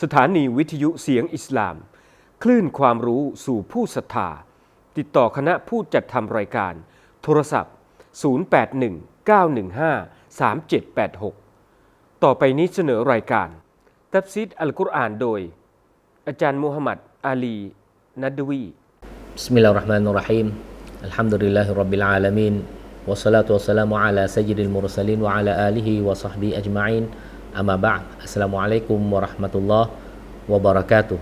สถานีวิทยุเสียงอิสลาม คลื่นความรู้สู่ผู้ศรัทธา ติดต่อคณะผู้จัดทำรายการ โทรศัพท์ 0819153786 ต่อไปนี้เสนอรายการ ตับซิดอัลกุรอานโดย อาจารย์มูฮัมหมัดอาลี นัดวี بسم الله الرحمن الرحيم الحمد لله رب العالمين والصلاة والسلام على سيد المرسلين وعلى آله وصحبه أجمعين อามาบะอัสลามุอะลัยกุมมะราะห์มะตุลลอฮ์วะบาราะกาตุ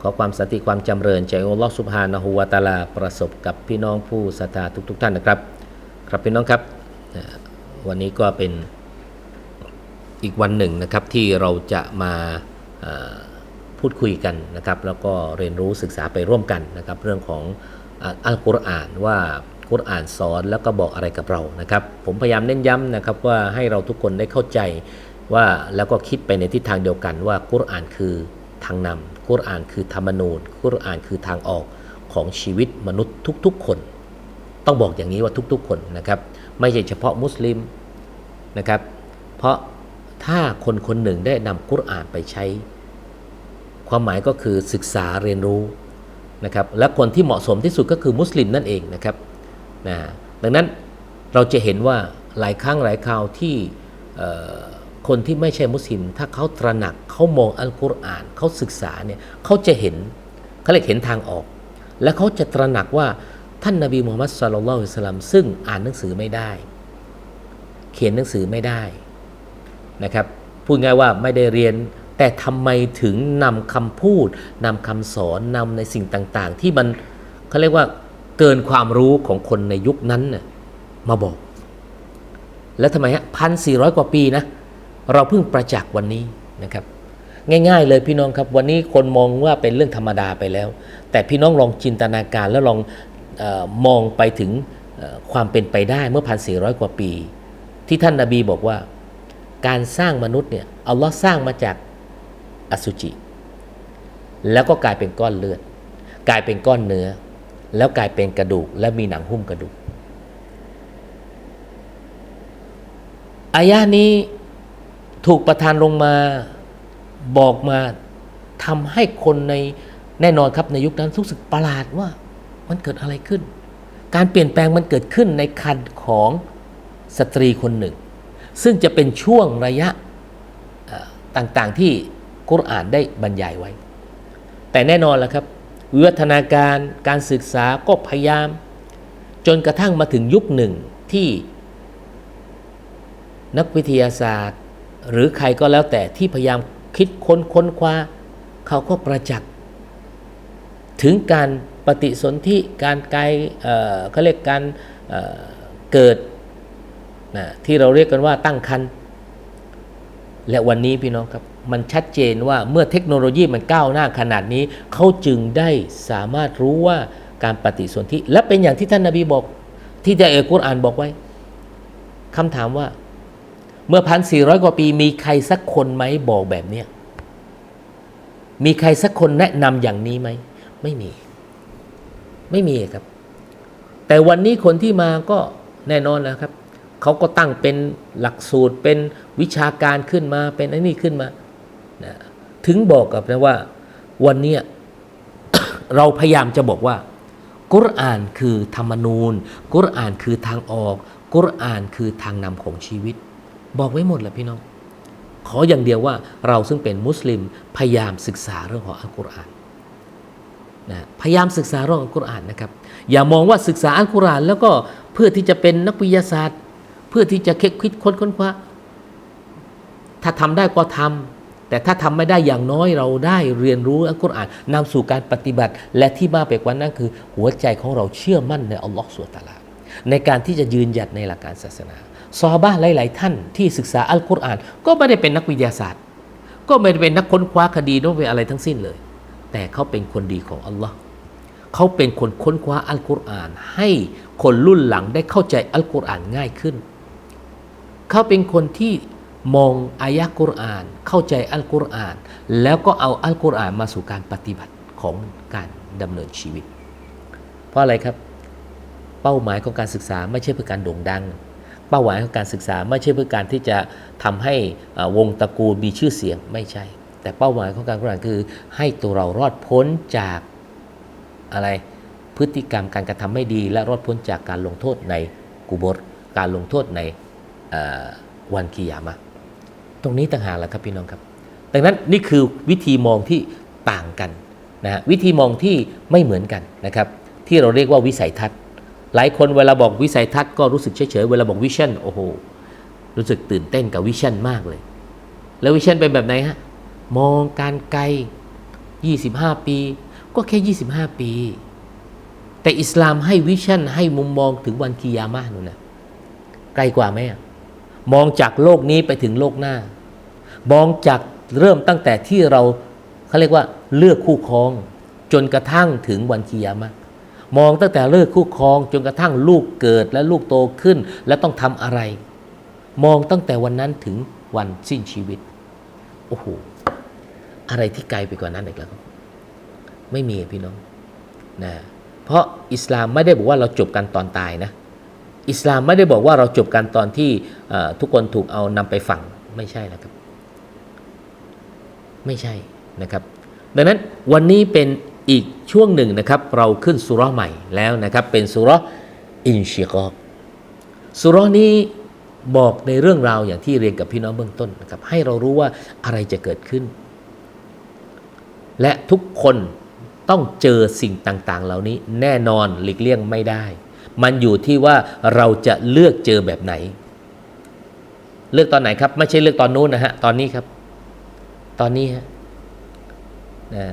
ขอความสติความจำเริญจากอัลลอฮ์สุบฮานะฮูวะตาลาประสบกับพี่น้องผู้ศรัทธาทุก ๆ ท่านนะครับ ครับพี่น้องครับ วันนี้ก็เป็นอีกวันหนึ่งนะครับที่เราจะมาพูดคุยกันนะครับ แล้วก็เรียนรู้ศึกษาไปร่วมกันนะครับ เรื่องของอัลกุรอานว่ากุรอานสอนแล้วก็บอกอะไรกับเรานะครับ ผมพยายามเน้นย้ำนะครับว่าให้เราทุกคนได้เข้าใจ ว่าแล้วก็คิดไปในทิศทางเดียวกันว่ากุรอานคือทางนำกุรอานคือธรรมนูญกุรอานคือทางออกของชีวิตมนุษย์ทุกๆคน ต้องบอกอย่างนี้ว่าทุกๆคนนะครับ ไม่ใช่เฉพาะมุสลิมนะครับ เพราะถ้าคนคนหนึ่งได้นำกุรอานไปใช้ ความหมายก็คือศึกษาเรียนรู้นะครับและคนที่เหมาะสมที่สุดก็คือมุสลิมนั่นเองนะครับนะดังนั้นเราจะเห็นว่าหลายครั้งหลายคราวที่เคนที่ไม่ใช่มุสลิม ถ้าเขาตระหนักเขามองอัลกุรอานเขาศึกษาเนี่ยเขาจะเห็นเขาเรียกเห็นทางออก และเขาจะตระหนักว่าท่านนบีมูฮัมมัดสุลลัลลอฮุอะลัยฮิวะสัลลัมซึ่งอ่านหนังสือไม่ได้ เขียนหนังสือไม่ได้นะครับพูดง่ายว่าไม่ได้เรียนแต่ทำไมถึงนำคำพูดนำคำสอนนำในสิ่งต่างๆ ที่มันเขาเรียกว่าเกินความรู้ของคนในยุคนั้นน่ะมาบอก แล้วทำไมฮะพันสี่ร้อยกว่าปีนะ เราเพิ่งประจักษ์วันนี้นะครับ ง่ายๆเลยพี่น้องครับวันนี้คนมองว่าเป็นเรื่องธรรมดาไปแล้ว แต่พี่น้องลองจินตนาการแล้วลองออมองไปถึงความเป็นไปได้เมื่อพันสี่ร้อยกว่าปี ที่ท่านนาบีบอกว่า การสร้างมนุษย์เนี่ยอัลลอฮ์สร้างมาจากอสุจิ แล้วก็กลายเป็นก้อนเลือด กลายเป็นก้อนเนื้อ แล้วกลายเป็นกระดูก และมีหนังหุ้มกระดูกอายะนี้ ถูกประทานลงมาบอกมาทำให้คนในแน่นอนครับในยุคนั้นรู้สึกประหลาดว่ามันเกิดอะไรขึ้น การเปลี่ยนแปลงมันเกิดขึ้นในคันของสตรีคนหนึ่ง ซึ่งจะเป็นช่วงระยะต่างๆที่กุรอานได้บรรยายไว้ แต่แน่นอนแล้วครับวิวัฒนาการการศึกษาก็พยายาม จนกระทั่งมาถึงยุคหนึ่งที่นักวิทยาศาสตร์ หรือใครก็แล้วแต่ที่พยายามคิดค้นค้นคว้า เขาก็ประจักษ์ ถึงการปฏิสนธิการกายเอ่อเขาเรียกการเอ่อเกิดนะที่เราเรียกกันว่าตั้งครรภ์และวันนี้พี่น้องครับ มันชัดเจนว่าเมื่อเทคโนโลยีมันก้าวหน้าขนาดนี้ เขาจึงได้สามารถรู้ว่าการปฏิสนธิและเป็นอย่างที่ท่านนาบีบอก ที่จะเอกกุรอานบอกไว้คำถามว่า เมื่อพันสี่ร้อยกว่าปี มีใครสักคนไหมบอกแบบเนี้ยมีใครสักคนแนะนำอย่างนี้ไหม ไม่มี ไม่มีครับ แต่วันนี้คนที่มาก็แน่นอนแล้วครับ เขาก็ตั้งเป็นหลักสูตรเป็นวิชาการขึ้นมาเป็นไอ้นี่ขึ้นมานะถึงบอกกับนะว่า วันนี้เราพยายามจะบอกว่า กุรอานคือธรรมนูญ กุรอานคือทางออก กุรอานคือทางนำของชีวิต บอกไว้หมดแหละพี่น้อง ขออย่างเดียวว่าเราซึ่งเป็นมุสลิมพยายามศึกษาเรื่องของอัลกุรอานนะพยายามศึกษาเรื่องอัลกุรอานนะครับ อย่ามองว่าศึกษาอัลกุรอาน แล้วก็เพื่อที่จะเป็นนักวิทยาศาสตร์ เพื่อที่จะคิดคิดค้นค้นคว้าถ้าทำได้ก็ทำแต่ถ้าทำไม่ได้อย่างน้อยเราได้เรียนรู้อัลกุรอานนำสู่การปฏิบัติ และที่มากไปกว่านั้นคือ หัวใจของเราเชื่อมั่นในอัลลอฮฺสุลตาลาในการที่จะยืนหยัดในหลักการศาสนา ซอบะห์หลาย ๆ ท่านที่ศึกษาอัลกุรอาน ก็ไม่ได้เป็นนักวิทยาศาสตร์ ก็ไม่ได้เป็นนักค้นคว้าคดีโน้นเป็นอะไรทั้งสิ้นเลย แต่เขาเป็นคนดีของอัลลอฮ์เขาเป็นคนค้นคว้าอัลกุรอาน ให้คนรุ่นหลังได้เข้าใจอัลกุรอานง่ายขึ้น เขาเป็นคนที่มองอายะกุรอาน เข้าใจอัลกุรอาน แล้วก็เอาอัลกุรอานมาสู่การปฏิบัติของการดำเนินชีวิต เพราะอะไรครับ เป้าหมายของการศึกษาไม่ใช่เพื่อการโด่งดัง เป้าหมายของการศึกษาไม่ใช่เพื่อการที่จะทำให้วงตระกูลมีชื่อเสียงไม่ใช่ แต่เป้าหมายของการกุรอานคือ ให้ตัวเรารอดพ้นจากอะไรพฤติกรรมการกระทำไม่ดี และรอดพ้นจากการลงโทษในกุบรการลงโทษในวันกิยามะตรงนี้ต่างหากแหละครับพี่น้องครับ ดังนั้นนี่คือวิธีมองที่ต่างกันนะฮะวิธีมองที่ไม่เหมือนกันนะครับ ที่เราเรียกว่าวิสัยทัศน์ หลายคนเวลาบอกวิสัยทัศน์ก็รู้สึกเฉยๆเวลาบอกวิชั่นโอ้โหรู้สึกตื่นเต้นกับวิชั่นมากเลย แล้ววิชั่นเป็นแบบไหนฮะ มองการไกล 25 ปี ก็แค่ 25 ปี แต่อิสลามให้วิชั่นให้มุมมองถึงวันกิยามะห์นู่นนะไกลกว่าไหมมองจากโลกนี้ไปถึงโลกหน้า มองจากเริ่มตั้งแต่ที่เราเขาเรียกว่าเลือกคู่ครอง จนกระทั่งถึงวันกิยามะ มองตั้งแต่เลือกคู่ครองจนกระทั่งลูกเกิดและลูกโตขึ้น และต้องทำอะไร มองตั้งแต่วันนั้นถึงวันสิ้นชีวิต โอ้โห อะไรที่ไกลไปกว่านั้นอีกแล้ว ไม่มีพี่น้องนะเพราะอิสลามไม่ได้บอกว่าเราจบกันตอนตายนะ อิสลามไม่ได้บอกว่าเราจบกันตอนที่ทุกคนถูกเอานำไปฝังไม่ใช่นะครับ ไม่ใช่นะครับ ดังนั้นวันนี้เป็น อีกช่วงหนึ่งนะครับ เราขึ้นสุร์ใหม่แล้วนะครับ เป็นสุร์อินชิกอกสุราะห์นี้บอกในเรื่องราวอย่างที่เรียนกับพี่น้องเบื้องต้นนะครับ ให้เรารู้ว่าอะไรจะเกิดขึ้น และทุกคนต้องเจอสิ่งต่างๆ เหล่านี้แน่นอนหลีกเลี่ยงไม่ได้ มันอยู่ที่ว่าเราจะเลือกเจอแบบไหน เลือกตอนไหนครับ ไม่ใช่เลือกตอนนู้นนะฮะ ตอนนี้ครับ ตอนนี้ฮะนะ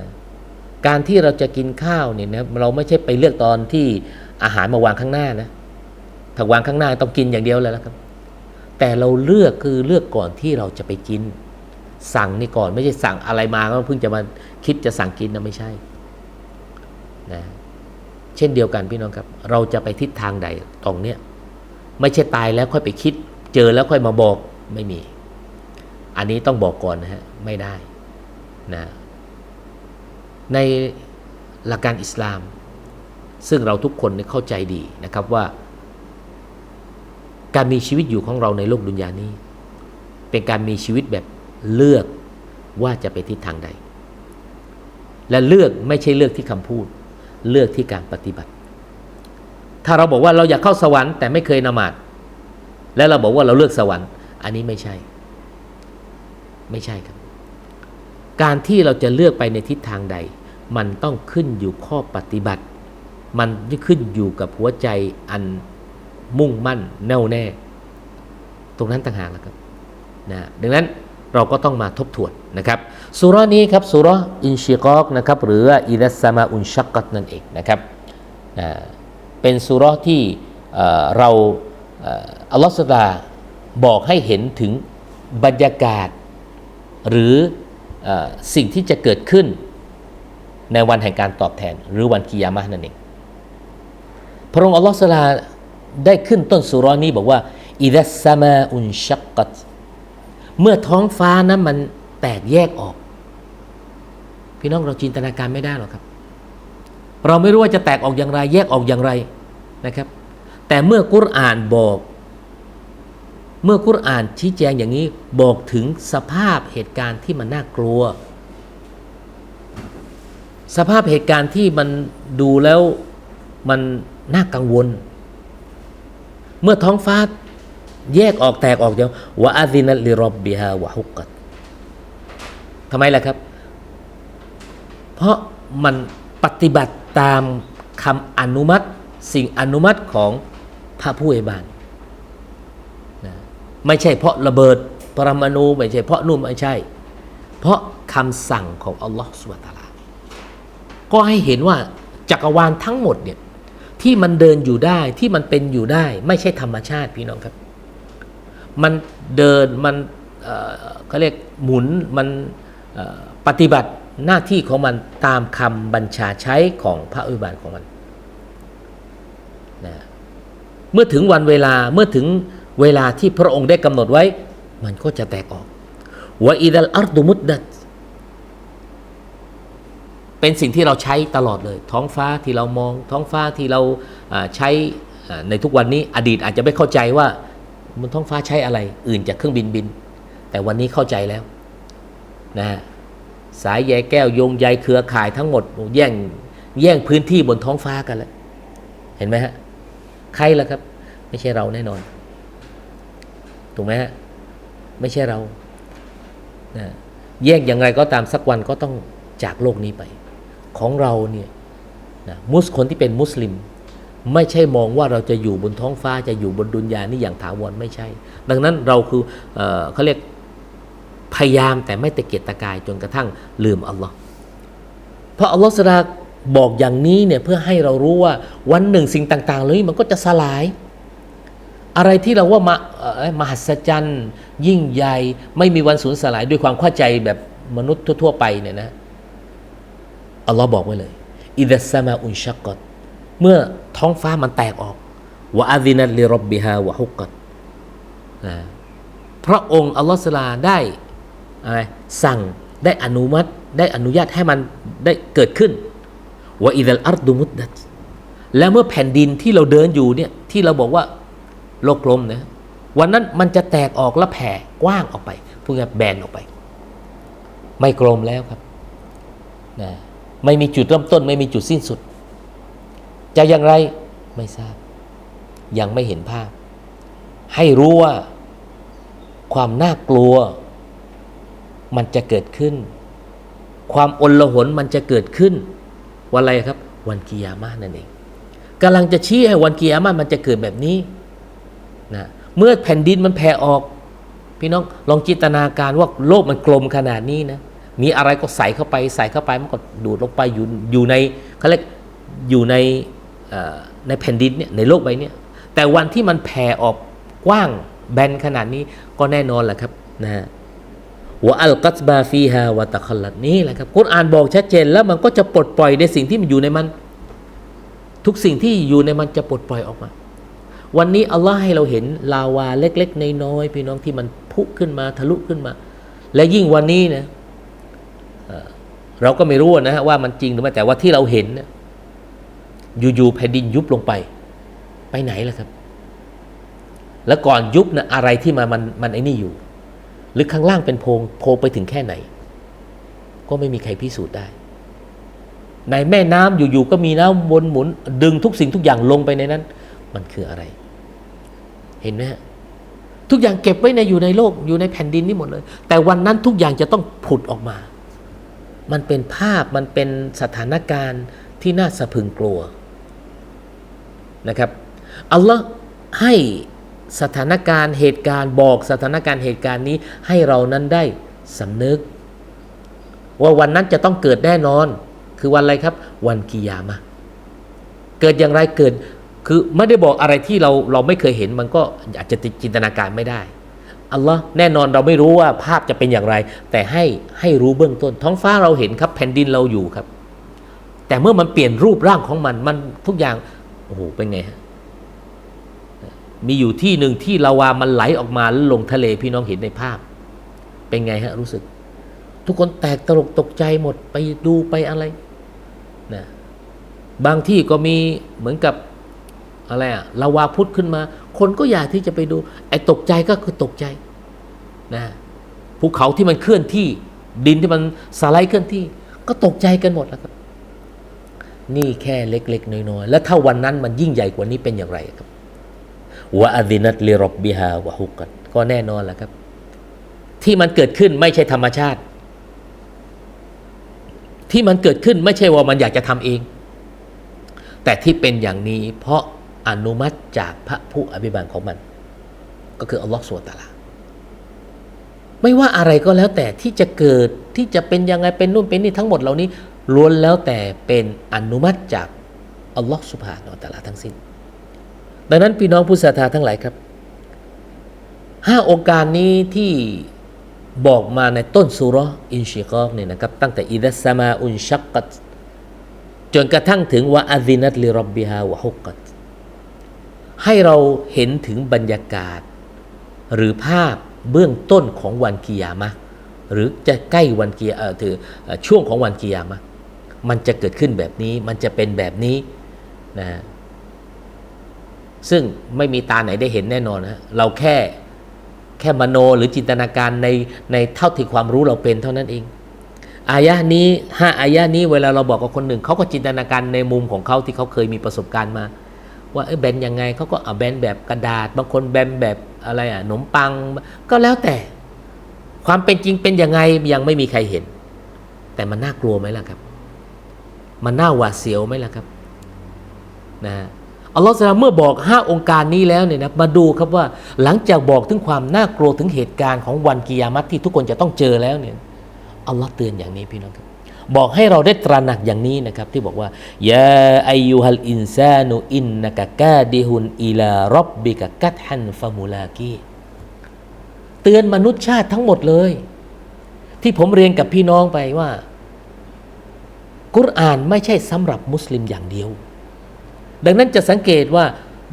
การที่เราจะกินข้าวเนี่ยนะเราไม่ใช่ไปเลือกตอนที่อาหารมาวางข้างหน้านะถ้าวางข้างหน้าต้องกินอย่างเดียวเลยละครับ แต่เราเลือกคือเลือกก่อนที่เราจะไปกิน สั่งนี่ก่อนไม่ใช่สั่งอะไรมาก็เพิ่งจะมาคิดจะสั่งกินนะไม่ใช่นะเช่นเดียวกันพี่น้องครับ เราจะไปทิศทางใดตรงเนี้ยไม่ใช่ตายแล้วค่อยไปคิด เจอแล้วค่อยมาบอกไม่มี อันนี้ต้องบอกก่อนนะฮะไม่ได้นะ ในหลักการอิสลาม ซึ่งเราทุกคนเนี่ยเข้าใจดีนะครับว่า การมีชีวิตอยู่ของเราในโลกดุนยานี้ เป็นการมีชีวิตแบบเลือกว่าจะไปทิศทางใด และเลือกไม่ใช่เลือกที่คำพูด เลือกที่การปฏิบัติ ถ้าเราบอกว่าเราอยากเข้าสวรรค์แต่ไม่เคยนมาดและเราบอกว่าเราเลือกสวรรค์ อันนี้ไม่ใช่ ไม่ใช่ครับ การที่เราจะเลือกไปในทิศทางใด มันต้องขึ้นอยู่ข้อปฏิบัติ มันขึ้นอยู่กับหัวใจอันมุ่งมั่นแน่วแน่ ตรงนั้นต่างหากแล้วครับนะดังนั้นเราก็ต้องมาทบทวนนะครับสุรานี้ครับสุรอินชิกอกนะครับหรืออิดัสมาอุนชักกัตนั่นเองนะครับนะเป็นสุรที่เราอัลลอฮฺสุลตาบอกให้เห็นถึงบรรยากาศ หรืออสิ่งที่จะเกิดขึ้น ในวันแห่งการตอบแทน หรือวันกิยามะนั่นเองพระองค์อัลลอฮฺสลาได้ขึ้นต้นสุราะห์นี้บอกว่าอิดัสซามาอุนชักกัตเมื่อท้องฟ้านั้นมันแตกแยกออก พี่น้องเราจินตนาการไม่ได้หรอกครับ เราไม่รู้ว่าจะแตกออกอย่างไร แยกออกอย่างไรนะครับ แต่เมื่อกุรอานบอก เมื่อกุรอานชี้แจงอย่างนี้บอกถึงสภาพเหตุการณ์ที่มันน่ากลัว สภาพเหตุการณ์ที่มันดูแล้วมันน่ากังวล เมื่อท้องฟ้าแยกออกแตกออกอย่างวะอาซินัลลิรอบบิฮาวะฮุกกัตทำไมล่ะครับ เพราะมันปฏิบัติตามคำอนุมัติ สิ่งอนุมัติของพระผู้อบานนะไม่ใช่เพราะระเบิดปรมาณูไม่ใช่เพราะนู่นไม่ใช่ เพราะคำสั่งของอัลลอฮฺสุบตาลา ก็ให้เห็นว่าจักรวาลทั้งหมดเนี่ยที่มันเดินอยู่ได้ที่มันเป็นอยู่ได้ ไม่ใช่ธรรมชาติพี่น้องครับ มันเดินมันเขาเรียกหมุนมันปฏิบัติหน้าที่ของมันตามคำบัญชาใช้ของพระอุบาลของมันนะเมื่อถึงวันเวลาเมื่อถึงเวลาที่พระองค์ได้กำหนดไว้ มันก็จะแตกออกวอิดัลอัรดุมุดดัต เป็นสิ่งที่เราใช้ตลอดเลย ท้องฟ้าที่เรามอง ท้องฟ้าที่เราใช้ในทุกวันนี้อดีตอาจจะไม่เข้าใจว่าบนท้องฟ้าใช้อะไร อื่นจากเครื่องบินบิน แต่วันนี้เข้าใจแล้วนะฮะสายใยแก้วโยงใยเครือข่ายทั้งหมดแย่งแย่งพื้นที่บนท้องฟ้ากันแล้วเห็นไหมฮะใครล่ะครับ ไม่ใช่เราแน่นอนถูกไหมฮะไม่ใช่เรานะแยกอย่างไรก็ตามสักวันก็ต้องจากโลกนี้ไป ของเราเนี่ยนะมุสคนที่เป็นมุสลิม ไม่ใช่มองว่าเราจะอยู่บนท้องฟ้าจะอยู่บนดุนยานี่อย่างถาวรไม่ใช่ ดังนั้นเราคือเอเขาเรียกพยายามแต่ไม่ตะเกียกตะกายจนกระทั่งลืมอัลลอฮ์เพราะอัลลอฮ์สลาบอกอย่างนี้เนี่ยเพื่อให้เรารู้ว่าวันหนึ่งสิ่งต่างๆเลยมันก็จะสลาย อะไรที่เราว่ามามหัศจรรย์ ยิ่งใหญ่ไม่มีวันสูญสลายด้วยความเข้าใจแบบมนุษย์ทั่ว ๆ ไปเนี่ยนะ อัลลอฮ์บอกไว้เลยอิดัสซามาอุนชักกตเมื่อท้องฟ้ามันแตกออกวะอาดินัตลิรบบิฮาวะฮุกกตนะพระองค์อัลลอฮ์สลาได้อะไรสั่งได้อนุมัติได้อนุญาตให้มันได้เกิดขึ้นวะอิดัลอัรดุมุดดัตและเมื่อแผ่นดินที่เราเดินอยู่เนี่ยที่เราบอกว่าโลกกลมนะวันนั้นมันจะแตกออกและแผ่กว้างออกไปพูดง่ายแบนออกไป ไม่กลมแล้วครับนะ ไม่มีจุดเริ่มต้น ไม่มีจุดสิ้นสุด จะอย่างไรไม่ทราบ ยังไม่เห็นภาพ ให้รู้ว่า ความน่ากลัว มันจะเกิดขึ้น ความอลหนมันจะเกิดขึ้นวันอะไรครับ วันกิยามะห์นั่นเองกำลังจะชี้ให้วันกิยามะห์มันจะเกิดแบบนี้นะเมื่อแผ่นดินมันแผ่ออก พี่น้องลองจินตนาการว่าโลกมันกลมขนาดนี้นะ มีอะไรก็ใส่เข้าไปใส่เข้าไปมันก็ดูดลงไปอยู่อยู่ในเขาเรียกอยู่ในในแผ่นดินเนี่ยในโลกใบนี้แต่วันที่มันแผ่ออกกว้างแบนขนาดนี้ก็แน่นอนแหละครับนะฮะวะอัลกัตบาฟีฮาวะตะคลัดนี่แหละครับกุรอานบอกชัดเจนแล้วมันก็จะปลดปล่อยในสิ่งที่มันอยู่ในมัน ทุกสิ่งที่อยู่ในมันจะปลดปล่อยออกมา วันนี้อัลลอฮ์ให้เราเห็นลาวาเล็กๆน้อยๆพี่น้องที่มันพุขึ้นมาทะลุขึ้นมา และยิ่งวันนี้นะ เราก็ไม่รู้นะฮะว่ามันจริงหรือไม่แต่ว่าที่เราเห็นอยู่ๆแผ่นดินยุบลงไป ไปไหนล่ะครับ แล้วก่อนยุบนะอะไรที่มันมันมันไอ้นี่อยู่ หรือข้างล่างเป็นโพงโพงไปถึงแค่ไหน ก็ไม่มีใครพิสูจน์ได้ ในแม่น้ำอยู่ๆก็มีน้ำวนหมุน ดึงทุกสิ่งทุกอย่างลงไปในนั้น มันคืออะไร เห็นไหมฮะทุกอย่างเก็บไว้ในอยู่ในโลกอยู่ในแผ่นดินนี่หมดเลย แต่วันนั้นทุกอย่างจะต้องผุดออกมา มันเป็นภาพมันเป็นสถานการณ์ที่น่าสะพึงกลัวนะครับอัลลอฮ์ให้สถานการณ์เหตุการณ์บอกสถานการณ์เหตุการณ์นี้ให้เรานั้นได้สำนึก ว่าวันนั้นจะต้องเกิดแน่นอน คือวันอะไรครับ วันกิยามะเกิดอย่างไรเกิด คือไม่ได้บอกอะไรที่เราเราไม่เคยเห็นมันก็อาจจะจินตนาการไม่ได้ อัลลอฮ์แน่นอนเราไม่รู้ว่าภาพจะเป็นอย่างไร แต่ให้ให้รู้เบื้องต้น ท้องฟ้าเราเห็นครับแผ่นดินเราอยู่ครับ แต่เมื่อมันเปลี่ยนรูปร่างของมันมันทุกอย่างโอ้โหเป็นไงฮะมีอยู่ที่หนึ่งที่ลาวามันไหลออกมาแล้วลงทะเลพี่น้องเห็นในภาพ เป็นไงฮะรู้สึก ทุกคนแตกตลกตกใจหมดไปดูไปอะไรนะบางที่ก็มีเหมือนกับ อะไรอะลาวาพุทธขึ้นมา คนก็อยากที่จะไปดู ไอ้ตกใจก็คือตกใจนะภูเขาที่มันเคลื่อนที่ ดินที่มันสไลด์เคลื่อนที่ ก็ตกใจกันหมดแล้วครับ นี่แค่เล็ก ๆ น้อย ๆ แล้วถ้าวันนั้นมันยิ่งใหญ่กว่านี้เป็นอย่างไรครับวะอดินัตลิรบบิฮาวะฮุกัดก็แน่นอนแหละครับ ที่มันเกิดขึ้นไม่ใช่ธรรมชาติ ที่มันเกิดขึ้นไม่ใช่ว่ามันอยากจะทำเอง แต่ที่เป็นอย่างนี้เพราะ อนุมัติจากพระผู้อภิบาลของมัน ก็คืออัลลอฮฺสุลตาลาไม่ว่าอะไรก็แล้วแต่ที่จะเกิดที่จะเป็นยังไงเป็นนู่นเป็นนี่ทั้งหมดเหล่านี้ล้วนแล้วแต่เป็นอนุมัติจากอัลลอฮฺสุบฮานาอัลตะลาทั้งสิ้น ดังนั้นพี่น้องผู้ศรัทธาทั้งหลายครับห้าองค์การนี้ที่บอกมาในต้นสุร์อินชิกอกเนี่ยนะครับตั้งแต่อิดัสมาอุนชักกัตจนกระทั่งถึงว่าอาดินัตลิรับบิฮาวะฮุกกัต ให้เราเห็นถึงบรรยากาศ หรือภาพเบื้องต้นของวันกิยามะหรือจะใกล้วันกิยาถือช่วงของวันกิยามะมันจะเกิดขึ้นแบบนี้มันจะเป็นแบบนี้นะซึ่งไม่มีตาไหนได้เห็นแน่นอนนะเราแค่แค่มโนหรือจินตนาการในในเท่าที่ความรู้เราเป็นเท่านั้นเองอายะนี้ห้าอายะนี้เวลาเราบอกกับคนหนึ่งเขาก็จินตนาการในมุมของเขาที่เขาเคยมีประสบการณ์มา ว่าเอ้ยแบนยังไงเขาก็เอาแบนแบบกระดาษ บางคนแบนแบบอะไรอะขนมปังก็แล้วแต่ ความเป็นจริงเป็นยังไงยังไม่มีใครเห็น แต่มันน่ากลัวไหมล่ะครับ มันน่าหวาดเสียวไหมล่ะครับนะฮะอัลลอฮฺสลาเมื่อบอกห้าองค์การนี้แล้วเนี่ยนะมาดูครับว่าหลังจากบอกถึงความน่ากลัวถึงเหตุการณ์ของวันกิยามัตที่ทุกคนจะต้องเจอแล้วเนี่ยอัลลอฮ์เตือนอย่างนี้พี่น้องครับ บอกให้เราได้ตระหนักอย่างนี้นะครับ ที่บอกว่ายาอายุฮัลอินซานุอินนักะกาดิฮุนอิลารบบิกะกัดฮันฟามูลากีเตือนมนุษยชาติทั้งหมดเลย ที่ผมเรียนกับพี่น้องไปว่า กุรอานไม่ใช่สำหรับมุสลิมอย่างเดียว ดังนั้นจะสังเกตว่า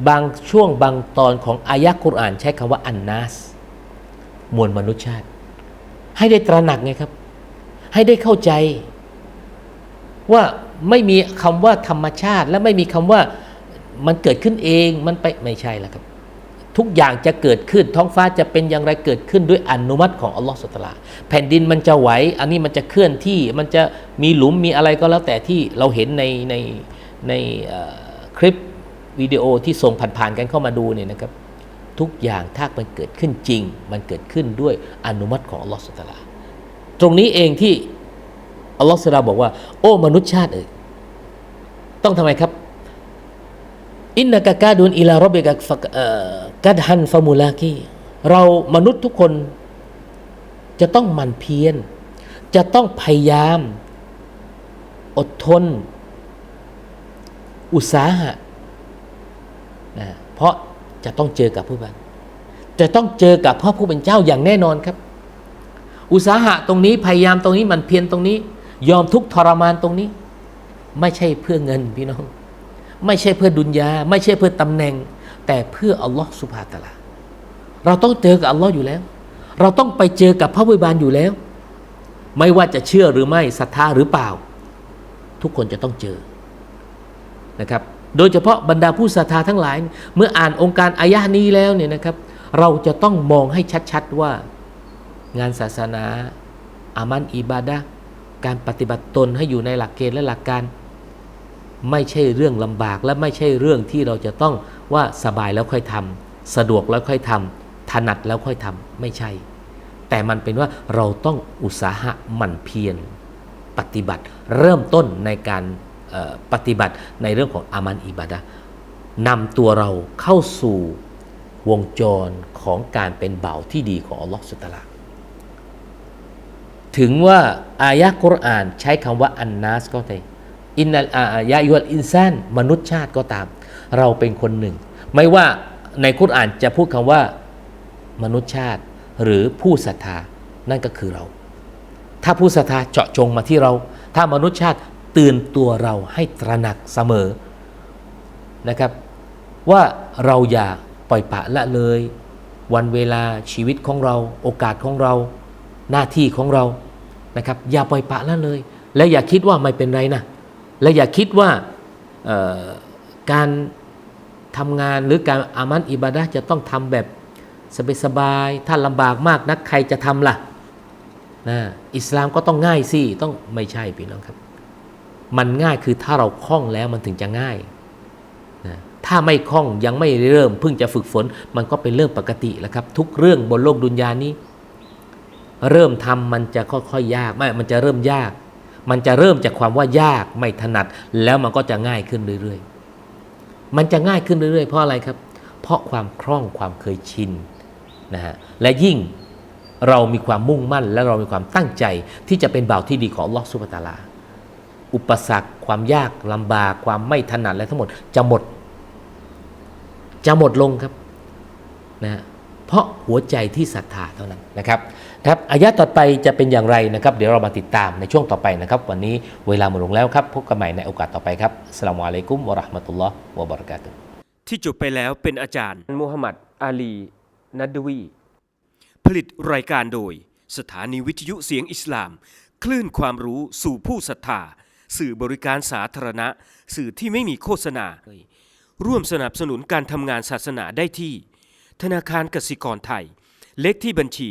บางช่วงบางตอนของอายะกุรอานใช้คำว่าอันนัสมวลมนุษยชาติ ให้ได้ตระหนักไงครับ ให้ได้เข้าใจ ว่าไม่มีคำว่าธรรมชาติ และไม่มีคำว่ามันเกิดขึ้นเองมันไปไม่ใช่แล้วครับ ทุกอย่างจะเกิดขึ้นท้องฟ้าจะเป็นอย่างไรเกิดขึ้นด้วยอนุมัติของอัลลอฮฺสุตตาลาแผ่นดินมันจะไหวอันนี้มันจะเคลื่อนที่มันจะมีหลุมมีอะไรก็แล้วแต่ที่เราเห็นในในในคลิปวิดีโอที่ส่งผ่านๆกันเข้ามาดูเนี่ยนะครับ ทุกอย่างถ้ามันเกิดขึ้นจริง มันเกิดขึ้นด้วยอนุมัติของอัลลอฮฺสุตตาลาตรงนี้เองที่ อัลลอฮฺสุลาบอกว่า โอ้มนุษยชาติเอ่ยต้องทำไมครับ อินนักะกาดุนอิลารบบิกะกัดฮันฟามูลากีเรามนุษย์ทุกคน จะต้องหมันเพียรจะต้องพยายาม อดทน อุตสาหะนะเพราะจะต้องเจอกับผู้บันจะต้องเจอกับพระผู้เป็นเจ้าอย่างแน่นอนครับ อุตสาหะตรงนี้พยายามตรงนี้หมันเพียรตรงนี้ ยอมทุกทรมานตรงนี้ ไม่ใช่เพื่อเงินพี่น้อง ไม่ใช่เพื่อดุนยา ไม่ใช่เพื่อตำแหน่ง แต่เพื่ออัลลอฮ์สุบฮาตะลา เราต้องเจอกับอัลลอฮ์อยู่แล้ว เราต้องไปเจอกับพระวิบาลอยู่แล้ว ไม่ว่าจะเชื่อหรือไม่ศรัทธาหรือเปล่า ทุกคนจะต้องเจอนะครับ โดยเฉพาะบรรดาผู้ศรัทธาทั้งหลาย เมื่ออ่านองค์การอายะนี้แล้วเนี่ยนะครับ เราจะต้องมองให้ชัดๆว่างานศาสนา อามันอิบาดะ การปฏิบัติตนให้อยู่ในหลักเกณฑ์และหลักการ ไม่ใช่เรื่องลำบากและไม่ใช่เรื่องที่เราจะต้องว่าสบายแล้วค่อยทำสะดวกแล้วค่อยทำถนัดแล้วค่อยทำไม่ใช่ แต่มันเป็นว่าเราต้องอุตสาหะหมั่นเพียรปฏิบัติเริ่มต้นในการปฏิบัติในเรื่องของอามันอิบาดะนำตัวเราเข้าสู่วงจรของการเป็นเบาวที่ดีของอัลลอฮฺสุตตาลา ถึงว่าอายะกุรอานใช้คำว่าอันนัสก็ได้อินนัลอายะยุลอินซานมนุษยชาติก็ตาม เราเป็นคนหนึ่ง ไม่ว่าในกุรอานจะพูดคำว่ามนุษยชาติหรือผู้ศรัทธานั่นก็คือเรา ถ้าผู้ศรัทธาเจาะจงมาที่เรา ถ้ามนุษยชาติตือนตัวเราให้ตระหนักเสมอนะครับ ว่าเราอย่าปล่อยปะละเลย วันเวลาชีวิตของเรา โอกาสของเรา หน้าที่ของเรา นะครับอย่าปล่อยปะละเลย และอย่าคิดว่าไม่เป็นไรนะและอย่าคิดว่าการทำงานหรือการอามันอิบาดะจะต้องทำแบบสบายๆถ้าลำบากมากนักใครจะทำล่ะนะอิสลามก็ต้องง่ายสิต้องไม่ใช่พี่น้องครับ มันง่ายคือถ้าเราคล่องแล้วมันถึงจะง่ายนะถ้าไม่คล่องยังไม่เริ่มเพิ่งจะฝึกฝน มันก็เป็นเรื่องปกติแล้วครับ ทุกเรื่องบนโลกดุนยานี้ เริ่มทำมันจะค่อยๆยากไม่มันจะเริ่มยาก มันจะเริ่มจากความว่ายากไม่ถนัด แล้วมันก็จะง่ายขึ้นเรื่อยๆ มันจะง่ายขึ้นเรื่อยๆ เพราะอะไรครับ เพราะความคล่องความเคยชินนะฮะและยิ่งเรามีความมุ่งมั่น และเรามีความตั้งใจที่จะเป็นบ่าวที่ดีของลอสุบฮาตาลา อุปสรรค ความยากลำบากความไม่ถนัดและทั้งหมดจะหมด จะหมดลงครับนะฮะเพราะหัวใจที่ศรัทธาเท่านั้นนะครับ ครับอายะต่อไปจะเป็นอย่างไรนะครับ เดี๋ยวเรามาติดตามในช่วงต่อไปนะครับ วันนี้เวลาหมดลงแล้วครับ พบกันใหม่ในโอกาสต่อไปครับอัสสลามุอะลัยกุมวะเราะห์มะตุลลอฮ์วะบะเราะกาตุฮ์ที่จบไปแล้วเป็นอาจารย์มูฮัมหมัดอาลีนัดดวีผลิตรายการโดย สถานีวิทยุเสียงอิสลาม คลื่นความรู้สู่ผู้ศรัทธาสื่อบริการสาธารณะ สื่อที่ไม่มีโฆษณา ร่วมสนับสนุนการทำงานศาสนาได้ที่ ธนาคารกสิกรไทย เลขที่บัญชี